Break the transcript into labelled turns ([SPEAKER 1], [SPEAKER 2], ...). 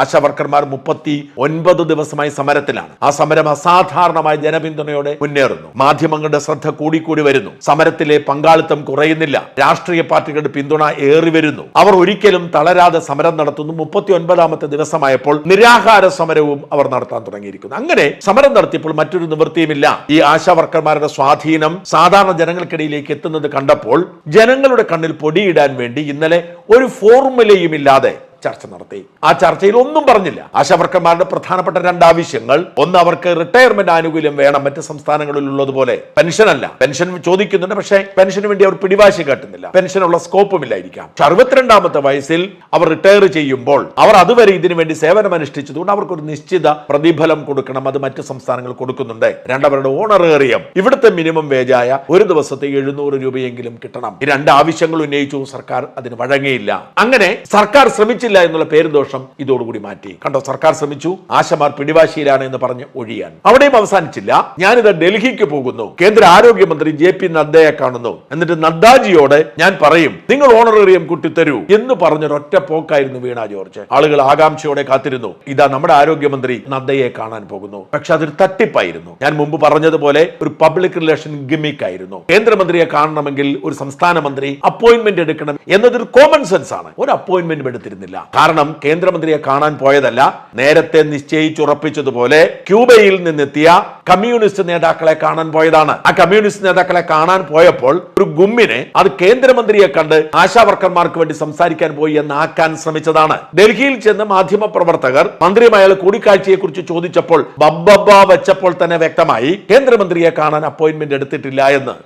[SPEAKER 1] ആശാവർക്കർമാർ മുപ്പത്തി ഒൻപത് ദിവസമായി സമരത്തിലാണ്. ആ സമരം അസാധാരണമായ ജനപിന്തുണയോടെ മുന്നേറുന്നു. മാധ്യമങ്ങളുടെ ശ്രദ്ധ കൂടിക്കൂടി വരുന്നു. സമരത്തിലെ പങ്കാളിത്തം കുറയുന്നില്ല. രാഷ്ട്രീയ പാർട്ടികളുടെ പിന്തുണ ഏറി വരുന്നു. അവർ ഒരിക്കലും തളരാതെ സമരം നടത്തുന്നു. മുപ്പത്തി ഒൻപതാമത്തെ ദിവസമായപ്പോൾ നിരാഹാര സമരവും അവർ നടത്താൻ തുടങ്ങിയിരിക്കുന്നു. അങ്ങനെ സമരം നടത്തിയപ്പോൾ മറ്റൊരു നിവൃത്തിയുമില്ല. ഈ ആശാവർക്കർമാരുടെ സ്വാധീനം സാധാരണ ജനങ്ങൾക്കിടയിലേക്ക് എത്തുന്നത് കണ്ടപ്പോൾ ജനങ്ങളുടെ കണ്ണിൽ പൊടിയിടാൻ വേണ്ടി ഇന്നലെ ഒരു ഫോർമുലയും ഇല്ലാതെ ചർച്ച നടത്തി. ആ ചർച്ചയിൽ ഒന്നും പറഞ്ഞില്ല. ആശാവർക്കന്മാരുടെ പ്രധാനപ്പെട്ട രണ്ട് ആവശ്യങ്ങൾ. ഒന്ന് അവർക്ക് റിട്ടയർമെന്റ് ആനുകൂല്യം വേണം. മറ്റ് സംസ്ഥാനങ്ങളിൽ ഉള്ളതുപോലെ പെൻഷൻ അല്ല. പെൻഷൻ ചോദിക്കുന്നുണ്ട് പക്ഷേ പെൻഷന് വേണ്ടി അവർ പിടിവാശി കാട്ടുന്നില്ല. പെൻഷനുള്ള സ്കോപ്പും ഇല്ലായിരിക്കാം. അറുപത്തിരണ്ടാമത്തെ വയസ്സിൽ അവർ റിട്ടയർ ചെയ്യുമ്പോൾ അവർ അതുവരെ ഇതിനു വേണ്ടി സേവനം അനുഷ്ഠിച്ചതുകൊണ്ട് അവർക്ക് ഒരു നിശ്ചിത പ്രതിഫലം കൊടുക്കണം. അത് മറ്റ് സംസ്ഥാനങ്ങൾ കൊടുക്കുന്നുണ്ട്. രണ്ടവരുടെ ഓണറേറിയം ഇവിടുത്തെ മിനിമം വേജായ ഒരു ദിവസത്തെ എഴുന്നൂറ് രൂപയെങ്കിലും കിട്ടണം. ഈ രണ്ട് ആവശ്യങ്ങൾ ഉന്നയിച്ചു സർക്കാർ അതിന് വഴങ്ങിയില്ല. അങ്ങനെ സർക്കാർ ശ്രമിച്ചില്ല. എന്നുള്ള പേരുദോഷം ഇതോടുകൂടി മാറ്റി. കണ്ടോ സർക്കാർ ശ്രമിച്ചു. ആശമാർ പിടിവാശിയിലാണ് എന്ന് പറഞ്ഞ് ഒഴിയാൻ. അവിടെയും അവസാനിച്ചില്ല. ഞാനിത് ഡൽഹിക്ക് പോകുന്നു. കേന്ദ്ര ആരോഗ്യമന്ത്രി ജെ പി നദ്ദയെ കാണുന്നു. എന്നിട്ട് നദ്ദാജിയോട് ഞാൻ പറയും നിങ്ങൾ ഓണറേറിയം കുട്ടി തരൂ എന്ന് പറഞ്ഞൊരൊറ്റ പോക്കായിരുന്നു വീണ ജോർജ്. ആളുകൾ ആകാംക്ഷയോടെ കാത്തിരുന്നു. ഇതാ നമ്മുടെ ആരോഗ്യമന്ത്രി നദ്ദയെ കാണാൻ പോകുന്നു. പക്ഷെ അതൊരു തട്ടിപ്പായിരുന്നു. ഞാൻ മുമ്പ് പറഞ്ഞതുപോലെ ഒരു പബ്ലിക് റിലേഷൻ ഗിമിക് ആയിരുന്നു കേന്ദ്രമന്ത്രിയെ കാണണമെങ്കിൽ ഒരു സംസ്ഥാന മന്ത്രി അപ്പോയിന്റ്മെന്റ് എടുക്കണം എന്നതൊരു കോമൺ സെൻസ് ആണ് ഒരു അപ്പോയിന്റ്മെന്റും എടുത്തിരുന്നില്ല. കാരണം കേന്ദ്രമന്ത്രിയെ കാണാൻ പോയതല്ല നേരത്തെ നിശ്ചയിച്ചുറപ്പിച്ചതുപോലെ ക്യൂബയിൽ നിന്നെത്തിയ കമ്മ്യൂണിസ്റ്റ് നേതാക്കളെ കാണാൻ പോയതാണ്. ആ കമ്മ്യൂണിസ്റ്റ് നേതാക്കളെ കാണാൻ പോയപ്പോൾ ഒരു ഗുമ്മിനെ അത് കേന്ദ്രമന്ത്രിയെ കണ്ട് ആശാവർക്കർമാർക്ക് വേണ്ടി സംസാരിക്കാൻ പോയി എന്നാക്കാൻ ശ്രമിച്ചതാണ്. ഡൽഹിയിൽ ചെന്ന് മാധ്യമ പ്രവർത്തകർ മന്ത്രിയുമായ കൂടിക്കാഴ്ചയെ കുറിച്ച് ചോദിച്ചപ്പോൾ ബബ്ബ വെച്ചപ്പോൾ തന്നെ വ്യക്തമായി കേന്ദ്രമന്ത്രിയെ കാണാൻ അപ്പോയിന്റ്മെന്റ് എടുത്തിട്ടില്ല എന്ന്.